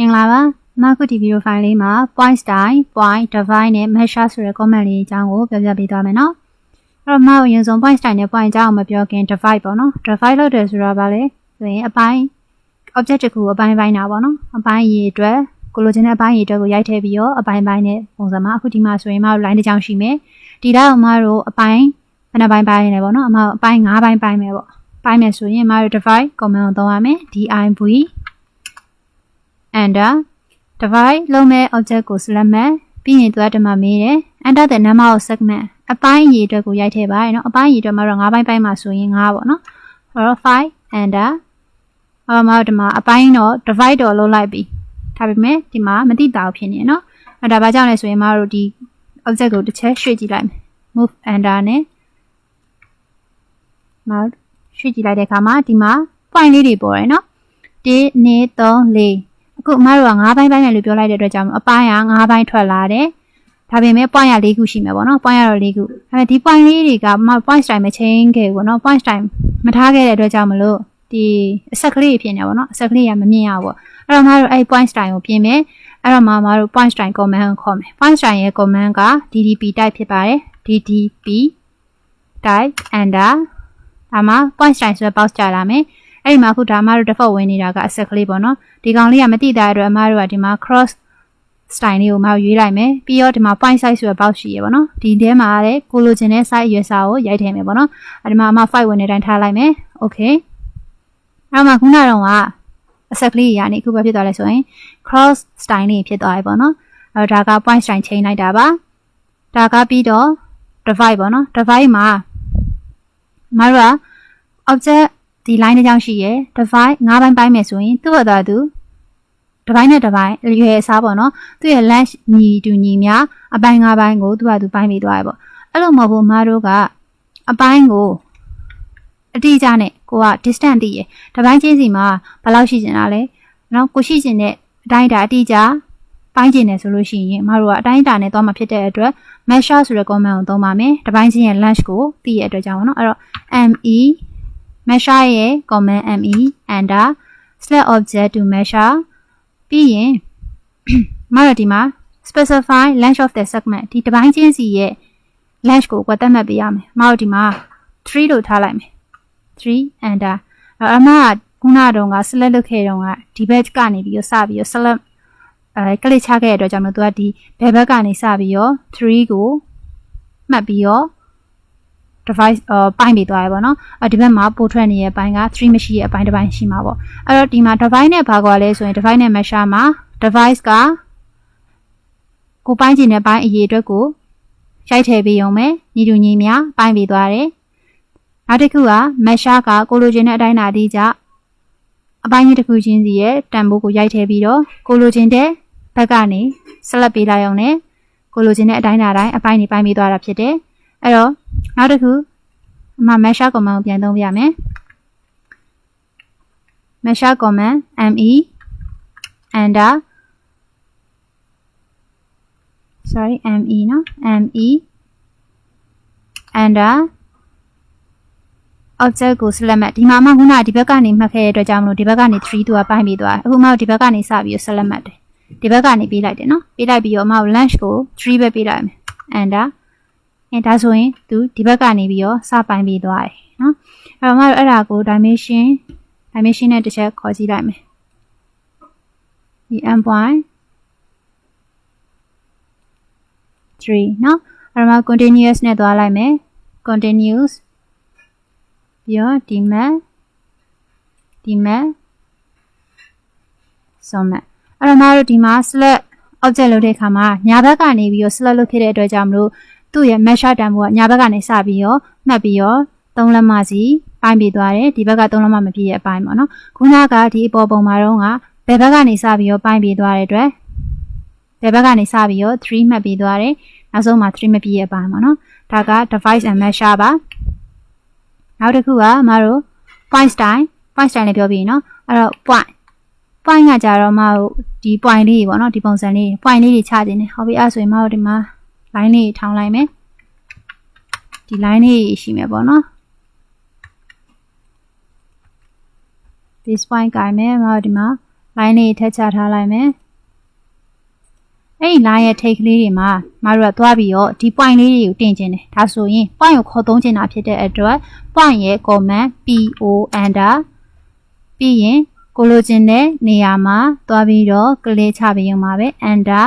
မင်္ဂလာပါမခုဒီဗီဒီယိုဖိုင်လေးမှာ point style point divide နဲ့ measure ဆိုတဲ့ comment လေးအကြောင်းကိုပြောပြပေးသွားမယ်နော်အဲ့တော့မအရင်ဆုံး point style နဲ့ point အကြောင်းမပြောခင် divide ပေါ့နော် divide လုပ်တယ်ဆိုတော့ဗာလေဆိုရင်အပိုင်း object တစ်ခုကိုအပိုင်းပိုင်းတာပေါ့နော်အပိုင်းရေအတွက်ကိုလိုချင်တဲ့အပိုင်းရေအတွက်ကိုရိုက်ထည့်ပြီးတော့အပိုင်းပိုင်းနဲ့ပုံစံမှာအခုဒီမှာဆိုရင်မတို့ line တစ်ကြောင်းရှိမယ်ဒီတော့မတို့အပိုင်းဘယ်နှပိုင်းပိုင်းလဲပေါ့နော်အမအပိုင်း၅ပိုင်းပိုင်းမယ်ပေါ့ပိုင်းမယ်ဆိုရင်မတို့ divide comment ကိုသုံးရမယ် div enter divide လုံးမဲ့ object ကို select မယ်ပြီးရင်သူကတမမေးတယ် enter the number of segment အပိုင်းအရေအတွက်ကိုရိုက်ထည့်ပါရနော်အပိုင်းအရေအတွက်မှာတော့၅ပိုင်းပိုင်းမှာဆိုရင်၅ပေါ့နော်အဲ့တော့5 enter အော်မှာဒီမှာအပိုင်းတော့ divide တော့လုပ်လိုက်ပြီဒါပေမဲ့ဒီမှာမတိတာဖြစ်နေနော်အဲ့ဒါဘာကြောင့်လဲဆိုရင်မတို့ဒီ object ကိုတစ်ချက်ရွှေ့ကြည့်လိုက်မယ် move enter နဲ့မရွှေ့ကြည့်လိုက်တဲ့အခါမှာဒီမှာ point လေးတွေပေါ်တယ်နော်1 2 3 4 အခုအမတို့က၅ပိုင်းပိုင်းနဲ့လို့ပြောလိုက်တဲ့အတွက်ကြောင့်အပိုင်းက၅ပိုင်းထွက်လာတယ်ဒါပေမဲ့ point ရ၄ခုရှိမှာပေါ့နော် point ရတော့၄ခုဒါပေမဲ့ဒီ point လေးတွေကမ point style မချင်းခဲ့ဘူးပေါ့နော် point style မထားခဲ့တဲ့အတွက်ကြောင့်မလို့ဒီအဆက်ကလေးဖြစ်နေပါတော့နော်အဆက်ကလေးကမမြင်ရဘူးပေါ့အဲ့တော့မတို့အဲ့ point style ကိုပြင်မယ်အဲ့တော့မမတို့ point style command ကိုခေါ်မယ် point style ရဲ့ command က ddp type ဖြစ်ပါတယ် ddp type enter ဒါမှ point style ဆိုတဲ့ box ကြာလာမယ် အဲ့ဒီမှာအခုဒါမှတို့ default ဝင်နေတာကအဆက်ကလေးပေါ့နော်ဒီကောင်လေးကမတိတဲ့အတွက်အမတို့ကဒီမှာ cross style လေးကိုမှရွေးလိုက်မယ်ပြီးတော့ဒီမှာ point size ဆိုတဲ့ box ရှိရပါတော့ဒီထဲမှာလည်းကိုလိုချင်တဲ့ size ရွေးစာကိုရိုက်ထည့်မယ်ပေါ့နော်အဲဒီမှာအမ5ဝင်နေတိုင်းထားလိုက်မယ် okay အဲ့မှာခုနကတော့ကအဆက်ကလေးရာနေအခုပဲဖြစ်သွားလဲဆိုရင် cross style လေးဖြစ်သွားပြီပေါ့နော်အဲ့တော့ဒါက point style ချိန်လိုက်တာပါဒါကပြီးတော့ divide ပေါ့နော် divide မှာမတို့က object ဒီ line တစ်ကြောင်းရှိရယ် divide ၅ပိုင်းပိုင်းမယ်ဆိုရင်သူ့ဘာသာသူတစ်ပိုင်းနဲ့တစ်ပိုင်းရွယ်အစားပေါ့နော်သူ့ရဲ့ length ညီတူညီမျှအပိုင်း၅ပိုင်းကိုသူ့ဘာသူပိုင်းပြီးသွားရပေါ့အဲ့လိုမဟုတ်ဘူးမတို့ကအပိုင်းကိုအတိအကျနဲ့ကိုက distance သိရယ်တစ်ပိုင်းချင်းစီမှာဘယ်လောက်ရှိကျင်တာလဲနော်ကိုရှိကျင်တဲ့အတိုင်းအတာအတိအကျပိုင်းကျင်တယ်ဆိုလို့ရှိရင်မတို့ကအတိုင်းအတာနဲ့သွားမှာဖြစ်တဲ့အတွက် measure ဆိုတဲ့ command ကိုသုံးပါမယ်တစ်ပိုင်းချင်းရဲ့ length ကိုသိရတဲ့အတွက်ကြောင့်ပေါ့နော်အဲ့တော့ me measure ရဲ့ command me enter select object to measure ပြီးရင်မရဒီမှာ specify length of the segment ဒီတစ်ပိုင်းချင်းစီရဲ့ length ကိုကွက်သက်မှတ်ပေးရမယ်မရဒီမှာ3လို့ထားလိုက်မယ်3 enter အမကခုနတုန်းက select လုပ်ခဲ့တုန်းကဒီဘက်ကနေပြီးတော့စပြီးတော့ select အဲကလစ်ချခဲ့တဲ့အတွက်ကြောင့်မို့သူကဒီဘယ်ဘက်ကနေစပြီးတော့3ကိုမှတ်ပြီးတော့ device အပိုင်းပေးသွားရပါတော့။အဲဒီဘက်မှာပို့ထွက်နေရဲ့အပိုင်းက3မရှိရဲ့အပိုင်းတစ်ပိုင်းရှိမှာပေါ့။အဲ့တော့ဒီမှာ device နဲ့ဘာကွာလဲဆိုရင် device နဲ့ measure မှာ device ကကိုပိုင်းကျင်တဲ့ပိုင်းအရေးအတွက်ကိုရိုက်ထည့်ပေးရုံပဲညီတူညီမျှပိုင်းပေးသွားတယ်။နောက်တစ်ခုက measure ကကိုလိုချင်တဲ့အတိုင်းအတာအတိအကျအပိုင်းကြီးတစ်ခုချင်းစီရဲ့တန်ဖိုးကိုရိုက်ထည့်ပြီးတော့ကိုလိုချင်တဲ့ဘက်ကနေဆက်လက်ပေးလိုက်အောင်နဲ့ကိုလိုချင်တဲ့အတိုင်းအတာတိုင်းအပိုင်းတွေပိုင်းပေးသွားတာဖြစ်တယ်။ အဲ့တော့နောက်တစ်ခုအမ measure command ကိုပြန်သုံးပြမယ် measure command me enter sorry me နော် me enter object ကို select မှတ်ဒီမှာမှခုနဒီဘက်ကနေမှတ်ခဲ့တဲ့အတွက်ကြောင့်မလို့ဒီဘက်ကနေ3သူကပိုင်းပြီးသွားအခုမှဒီဘက်ကနေစပြီး select မှတ်တယ်ဒီဘက်ကနေပေးလိုက်တယ်နော်ပေးလိုက်ပြီးတော့အမ lunch ကို3ပဲပေးလိုက်မယ် enter အဲဒါဆိုရင်သူဒီဘက်ကနေပြီးတော့စပိုင်းပြီးသွားတယ်နော်အဲ့တော့မတို့အဲ့ဒါကို dimension dimension နဲ့တစ်ချက်ခေါ်ကြည့်လိုက်မယ်ဒီ m point 3နော်အဲ့တော့ continuous နဲ့သွားလိုက်မယ် continuous ပြီးတော့ဒီမဲ့ဒီမဲ့ဆုံးမဲ့အဲ့တော့မတို့ဒီမှာ select object လုပ်တဲ့အခါမှာညာဘက်ကနေပြီးတော့ select လုပ်ခဲ့တဲ့အတွက်ကြောင့်မလို့ သူ့ရဲ့ measure တန်ဖိုးကညာဘက်ကနေစပြီးတော့မှတ်ပြီးတော့သုံးလက်မစီပိုင်းပြီးသွားတယ်ဒီဘက်ကသုံးလက်မမပြည့်ရဲ့အပိုင်းပေါ့နော်ခုနကဒီအပေါ်ပုံမှာတော့ကဘယ်ဘက်ကနေစပြီးတော့ပိုင်းပြီးသွားတဲ့အတွက်ဘယ်ဘက်ကနေစပြီးတော့3မှတ်ပြီးသွားတယ်နောက်ဆုံးမှာ3မပြည့်ရဲ့အပိုင်းပေါ့နော်ဒါက device and measure ပါနောက်တစ်ခုကမတို့ point style point style နဲ့ပြောပြီးနော်အဲ့တော့ point point ကကြတော့မတို့ဒီ point လေးပေါ့နော်ဒီပုံစံလေး point လေးတွေချခြင်းနဲ့ဟုတ်ပြီအဲ့ဆိုရင်မတို့ဒီမှာ line လေးထောင်းလိုက်မယ်ဒီ line လေးရှိမယ်ပေါ့နော် base point ကိုင်မယ်မတို့ဒီမှာ line လေးထက်ချထားလိုက်မယ်အဲ့ဒီ line ရဲ့ထိတ်ကလေးတွေမှာမတို့ကသွားပြီးတော့ဒီ point လေးတွေကိုတင်ကျင်တယ်ဒါဆိုရင် point ကိုခေါ်သုံးချင်တာဖြစ်တဲ့အတွက် point ရဲ့ command po enter ပြီးရင်ကိုလိုချင်တဲ့နေရာမှာသွားပြီးတော့ကလေးချပြီးရုံပါပဲ enter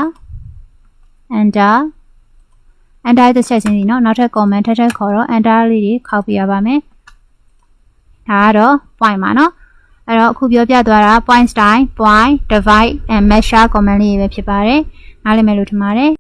enter enter တစ်ချက်ချင်းစီနော်နောက်ထပ် comment ထပ်ထပ်ခေါ်တော့ enter လေးတွေခောက်ပြရပါမယ်ဒါကတော့ point ပါနော်အဲ့တော့အခုပြောပြသွားတာ point style point divide and measure comment လေးပဲဖြစ်ပါတယ်နားလည်မယ်လို့ထင်ပါတယ်